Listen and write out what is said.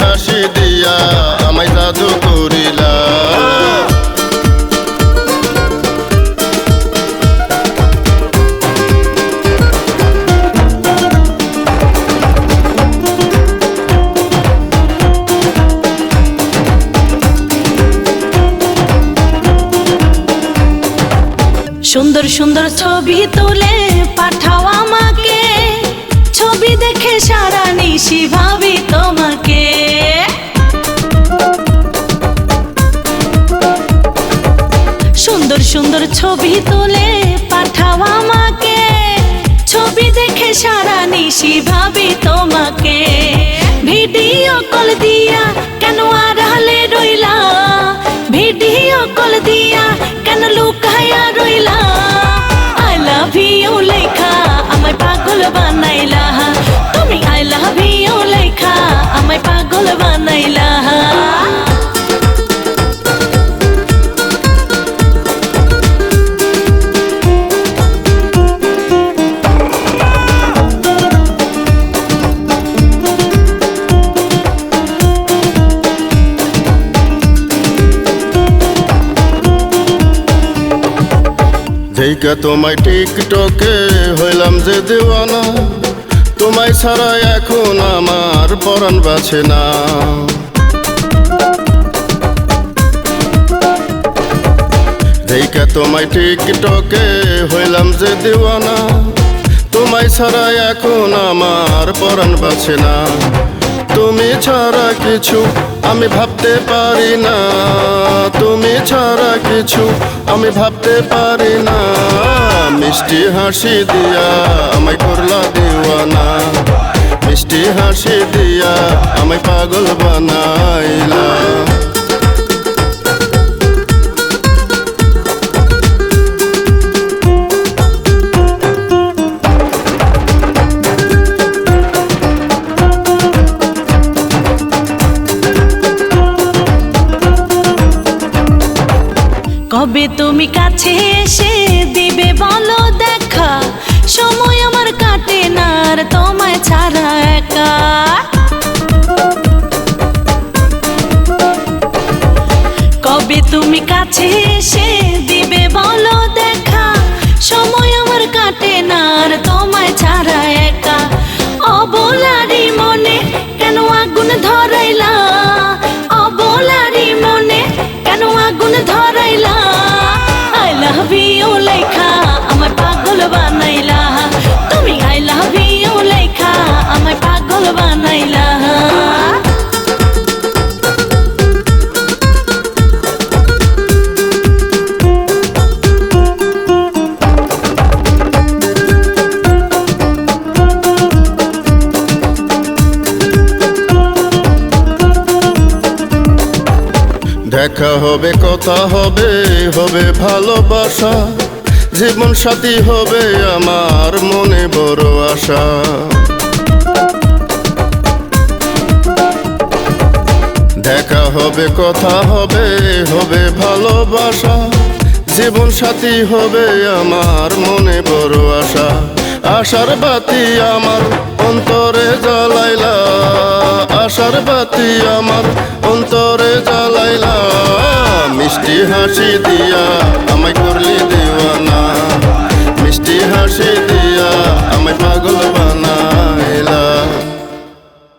হাসি দিয়া আমায় জাদু করিলা। সুন্দর সুন্দর ছবি তুলে পাঠাও আমাকে। ছবি দেখে সারা নিশি ভাবি তোমাকে। সুন্দর সুন্দর ছবি তুলে পাঠাও আমাকে। ছবি দেখে সারা নিশি ভাবি তোমাকে। ভিডিও কল দিয়া কেন আড়ালে রইলা? ভিডিও কল দিয়া কেন লুকায়া রইলা? আই লাভ ইউ আমায় পাগল বানাইলা তুমি আই লাভ ইউ যেইকা তোমায় টিকটকে হইলাম যে দেওয়ানা। তোমায় ছাড়া এখন আমার পরাণ বাছে না। যেইকা তোমায় টিকটকে হইলাম যে দেওয়ানা। তোমায় ছাড়া এখন আমার পরাণ বাছে না। তুমি ছাড়া কিছু আমি ভাবতে পারি না। তুমি ছাড়া কিছু আমি ভাবতে পারি না। মিষ্টি হাসি দিয়া আমায় করলা দিওয়ানা। মিষ্টি হাসি দিয়া আমায় পাগল বানাইলা। কবে তুমি কাছে এসে দিবে বলো দেখা? সময় আমার কাটে না আর তোমায় ছাড়া একা। কবে তুমি কাছে এসে দিবে বলো দেখা? সময় আমার কাটে না আর তোমায় ছাড়া একা। অবলারি মনে কেন আগুন ধরাইলা? দেখা হবে কথা হবে হবে ভালোবাসা। জীবন সাথী হবে আমার মনে বড় আশা। দেখা হবে, কথা হবে হবে ভালোবাসা। জীবন সাথী হবে আমার মনে বড় আশা। আশার বাতি আমার অন্তরে জ্বালাইলা। আশার বাতি আমার অন্তরে জ্বালাইলা। মিষ্টি হাসি দিয়া আমায়